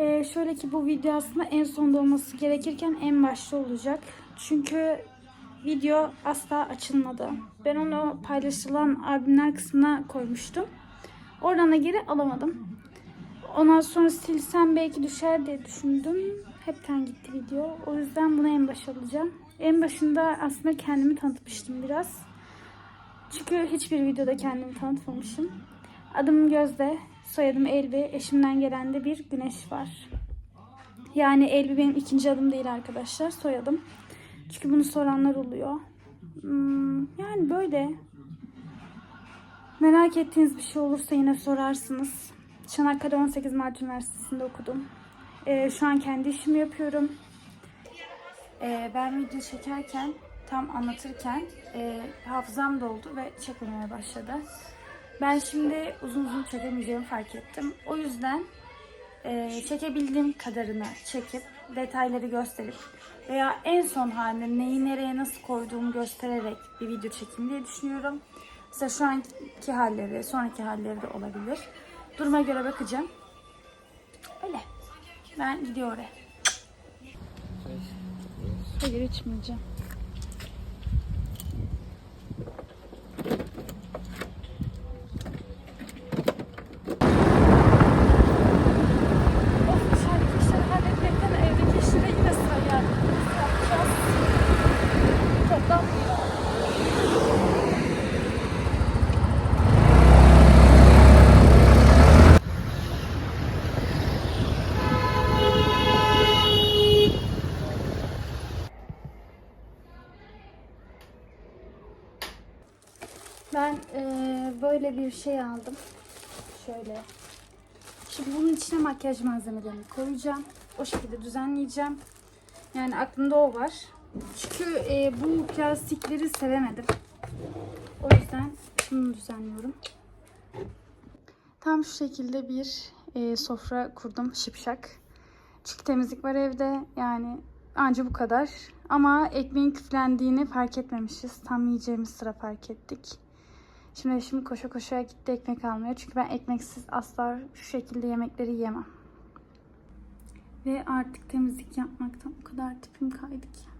Ee, şöyle ki bu video aslında en sonda olması gerekirken en başta olacak. Çünkü video asla açılmadı. Ben onu paylaşılan albümler kısmına koymuştum. Oradan da geri alamadım. Ondan sonra silsem belki düşer diye düşündüm. Hepten gitti video. O yüzden bunu en başa alacağım. En başında aslında kendimi tanıtmıştım biraz. Çünkü hiçbir videoda kendimi tanıtmamışım. Adım Gözde, soyadım Elbi, eşimden gelen de bir güneş var. Yani Elbi benim ikinci adım değil arkadaşlar, soyadım. Çünkü bunu soranlar oluyor. Hmm, yani böyle. Merak ettiğiniz bir şey olursa yine sorarsınız. Çanakkale 18 Mart Üniversitesi'nde okudum. Ee, şu an kendi işimi yapıyorum. Ee, ben video çekerken, tam anlatırken e, hafızam doldu ve çekmemeye başladı. Ben şimdi uzun uzun çekemeyeceğimi fark ettim. O yüzden e, çekebildiğim kadarını çekip, detayları gösterip veya en son halinde neyi nereye nasıl koyduğumu göstererek bir video çekeyim diye düşünüyorum. Mesela şu anki halleri, sonraki halleri de olabilir. Duruma göre bakacağım. Öyle. Ben gidiyorum oraya. Hayır içmeyeceğim. Of dışarıdaki işleri halletmekten evdeki işlere yine sıra geldi. Nasıl yapacağız? Toplam Ben eee, böyle bir şey aldım. Şöyle. Şimdi bunun içine makyaj malzemelerini koyacağım. O şekilde düzenleyeceğim. Yani aklımda o var. Çünkü eee, bu plastikleri sevemedim. O yüzden şunu düzenliyorum. Tam şu şekilde bir eee, sofra kurdum şipşak. Çünkü temizlik var evde. Yani anca bu kadar. Ama ekmeğin küflendiğini fark etmemişiz. Tam yiyeceğimiz sıra fark ettik. Şimdi şimdi koşa koşa gitti ekmek almaya. Çünkü ben ekmeksiz asla şu şekilde yemekleri yemem. Ve artık temizlik yapmaktan o kadar tipim kaydı ki.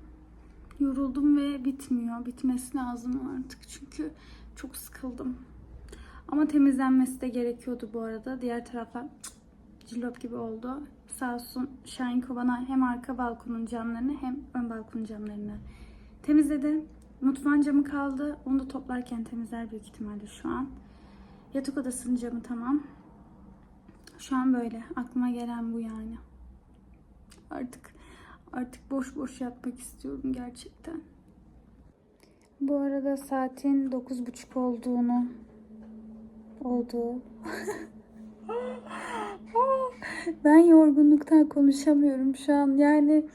Yoruldum ve bitmiyor. Bitmesi lazım artık çünkü çok sıkıldım. Ama temizlenmesi de gerekiyordu bu arada. Diğer taraflar cillop gibi oldu. Sağ olsun Şahinko bana hem arka balkonun camlarını hem ön balkonun camlarını temizledi. Mutfağın camı kaldı. Onu da toplarken temizler büyük ihtimalle şu an. Yatak odasının camı tamam. Şu an böyle. Aklıma gelen bu yani. Artık artık boş boş yatmak istiyorum gerçekten. Bu arada saatin 9.30 olduğunu oldu. ben yorgunluktan konuşamıyorum şu an. Yani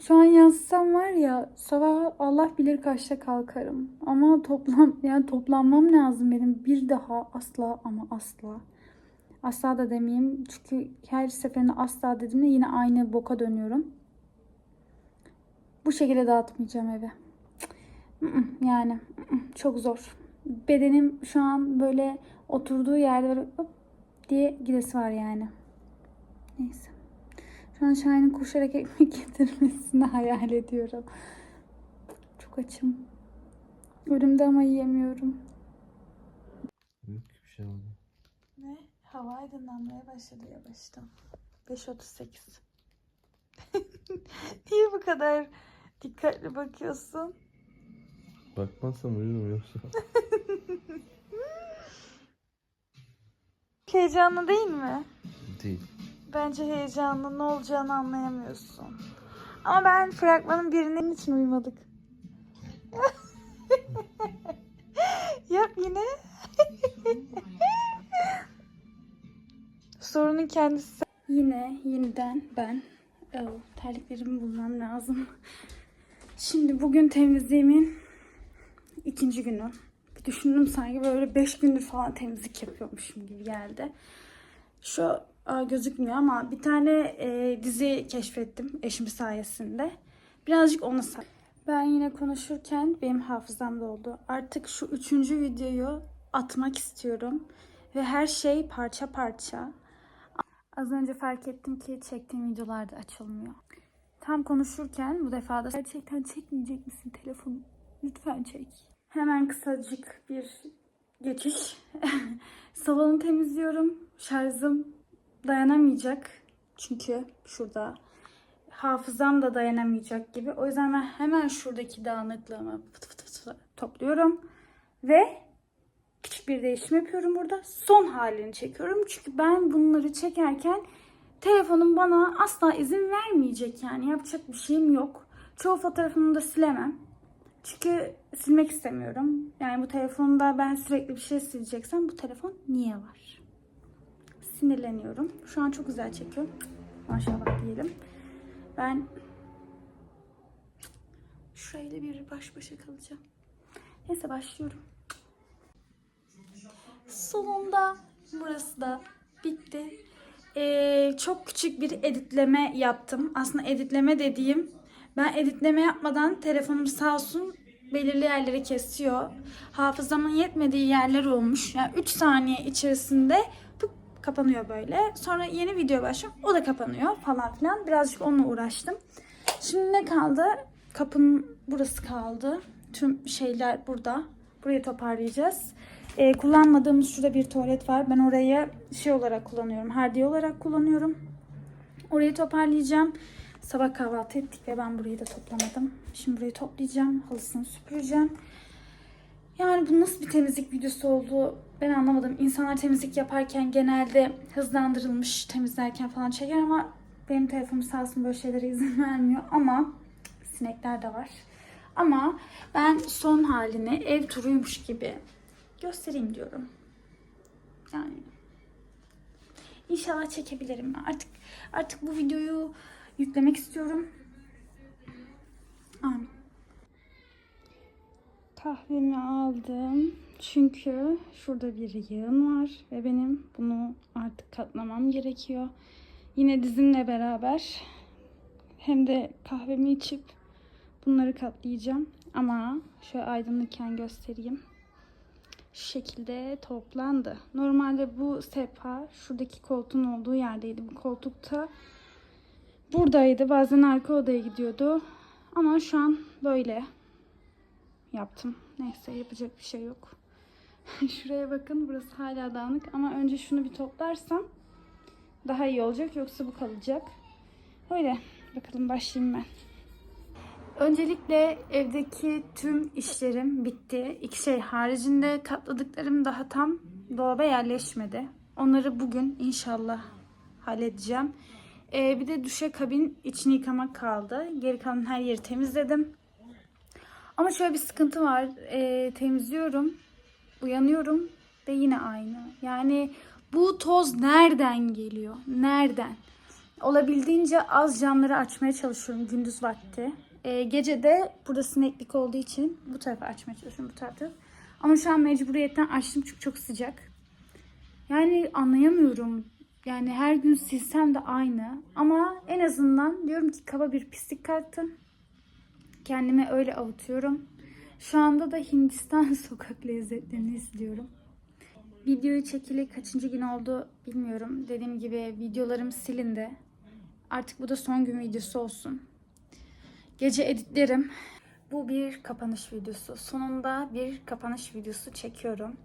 şu an yansıtsam var ya sabah Allah bilir kaçta kalkarım. Ama toplam yani toplanmam lazım benim bir daha asla ama asla. Asla da demeyeyim çünkü her seferinde asla dediğimde yine aynı boka dönüyorum. Bu şekilde dağıtmayacağım evi. Yani çok zor. Bedenim şu an böyle oturduğu yerde böyle hop diye gidesi var yani. Şu an Şahin'in koşarak ekmek getirmesini hayal ediyorum. Çok açım. Önümde ama yiyemiyorum. Yok bir şey oldu. Ne? Hava aydınlanmaya başladı yavaştan. 5.38. Niye bu kadar dikkatli bakıyorsun? Bakmazsam uyurum yoksa. Heyecanlı değil mi? Değil. Bence heyecanlı. Ne olacağını anlayamıyorsun. Ama ben fragmanın birinin için uyumadık. Yap yine. Sorunun kendisi. Yine yeniden ben oh, terliklerimi bulmam lazım. Şimdi bugün temizliğimin ikinci günü. Bir düşündüm sanki böyle beş gündür falan temizlik yapıyormuşum gibi geldi. Şu gözükmüyor ama bir tane e, dizi keşfettim eşim sayesinde. Birazcık onu say. Ben yine konuşurken benim hafızam doldu. Artık şu üçüncü videoyu atmak istiyorum. Ve her şey parça parça. Az önce fark ettim ki çektiğim videolarda açılmıyor. Tam konuşurken bu defa da gerçekten çekmeyecek misin telefonu? Lütfen çek. Hemen kısacık bir geçiş. Salonu temizliyorum. Şarjım dayanamayacak. Çünkü şurada hafızam da dayanamayacak gibi. O yüzden ben hemen şuradaki dağınıklığımı fıt fıt fıt topluyorum. Ve küçük bir değişim yapıyorum burada. Son halini çekiyorum. Çünkü ben bunları çekerken telefonum bana asla izin vermeyecek yani. Yapacak bir şeyim yok. Çoğu fotoğrafımı da silemem. Çünkü silmek istemiyorum. Yani bu telefonda ben sürekli bir şey sileceksem bu telefon niye var? Sinirleniyorum. Şu an çok güzel çekiyorum. Maşallah diyelim. Ben şurayla bir baş başa kalacağım. Neyse başlıyorum. Sonunda burası da bitti. Ee, çok küçük bir editleme yaptım. Aslında editleme dediğim ben editleme yapmadan telefonum sağ olsun belirli yerleri kesiyor. Hafızamın yetmediği yerler olmuş. Yani 3 saniye içerisinde kapanıyor böyle. Sonra yeni video başlıyor. O da kapanıyor falan filan. Birazcık onunla uğraştım. Şimdi ne kaldı? Kapının burası kaldı. Tüm şeyler burada. Burayı toparlayacağız. Ee, kullanmadığımız şurada bir tuvalet var. Ben orayı şey olarak kullanıyorum. Hardiye olarak kullanıyorum. Orayı toparlayacağım. Sabah kahvaltı ettik ve ben burayı da toplamadım. Şimdi burayı toplayacağım. Halısını süpüreceğim. Yani bu nasıl bir temizlik videosu oldu ben anlamadım. İnsanlar temizlik yaparken genelde hızlandırılmış temizlerken falan çeker ama benim telefonum sağ olsun böyle şeylere izin vermiyor. Ama sinekler de var. Ama ben son halini ev turuymuş gibi göstereyim diyorum. Yani İnşallah çekebilirim. Artık artık bu videoyu yüklemek istiyorum. Amin. Kahvemi aldım. Çünkü şurada bir yağın var ve benim bunu artık katlamam gerekiyor. Yine dizimle beraber hem de kahvemi içip bunları katlayacağım. Ama şöyle aydınlıkken göstereyim şu şekilde toplandı. Normalde bu sepa şuradaki koltuğun olduğu yerdeydi. Bu koltukta buradaydı. Bazen arka odaya gidiyordu. Ama şu an böyle yaptım. Neyse yapacak bir şey yok. Şuraya bakın burası hala dağınık ama önce şunu bir toplarsam daha iyi olacak yoksa bu kalacak. Öyle bakalım başlayayım ben. Öncelikle evdeki tüm işlerim bitti. İki şey haricinde katladıklarım daha tam dolaba yerleşmedi. Onları bugün inşallah halledeceğim. Ee, bir de duşa kabin içini yıkamak kaldı. Geri kalan her yeri temizledim. Ama şöyle bir sıkıntı var. Ee, temizliyorum, uyanıyorum ve yine aynı. Yani bu toz nereden geliyor? Nereden? Olabildiğince az camları açmaya çalışıyorum gündüz vakti. Ee, gece de burada sineklik olduğu için bu tarafa açmaya çalışıyorum bu tarafta. Ama şu an mecburiyetten açtım çünkü çok sıcak. Yani anlayamıyorum. Yani her gün silsem de aynı. Ama en azından diyorum ki kaba bir pislik kalktım. Kendime öyle avutuyorum. Şu anda da Hindistan sokak lezzetlerini izliyorum. Videoyu çekili kaçıncı gün oldu bilmiyorum. Dediğim gibi videolarım silindi. Artık bu da son gün videosu olsun. Gece editlerim. Bu bir kapanış videosu. Sonunda bir kapanış videosu çekiyorum.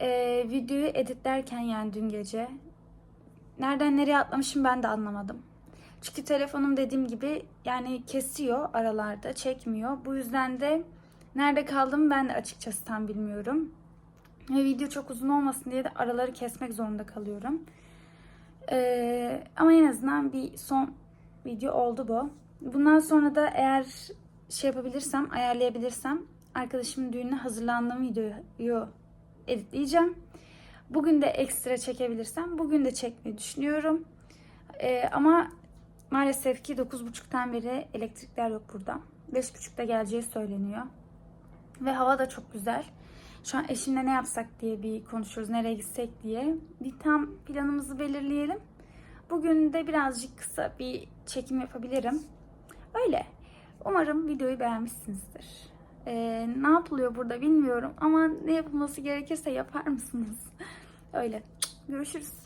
Ee, videoyu editlerken yani dün gece nereden nereye atlamışım ben de anlamadım. Çünkü telefonum dediğim gibi yani kesiyor aralarda, çekmiyor. Bu yüzden de nerede kaldım ben de açıkçası tam bilmiyorum. Ve video çok uzun olmasın diye de araları kesmek zorunda kalıyorum. Ee, ama en azından bir son video oldu bu. Bundan sonra da eğer şey yapabilirsem, ayarlayabilirsem arkadaşımın düğününe hazırlandığım videoyu editleyeceğim. Bugün de ekstra çekebilirsem bugün de çekmeyi düşünüyorum. Ee, ama maalesef ki 9.30'dan beri elektrikler yok burada. 5.30'da geleceği söyleniyor. Ve hava da çok güzel. Şu an eşimle ne yapsak diye bir konuşuyoruz. Nereye gitsek diye. Bir tam planımızı belirleyelim. Bugün de birazcık kısa bir çekim yapabilirim. Öyle. Umarım videoyu beğenmişsinizdir. Ee, ne yapılıyor burada bilmiyorum ama ne yapılması gerekirse yapar mısınız? Öyle. Görüşürüz.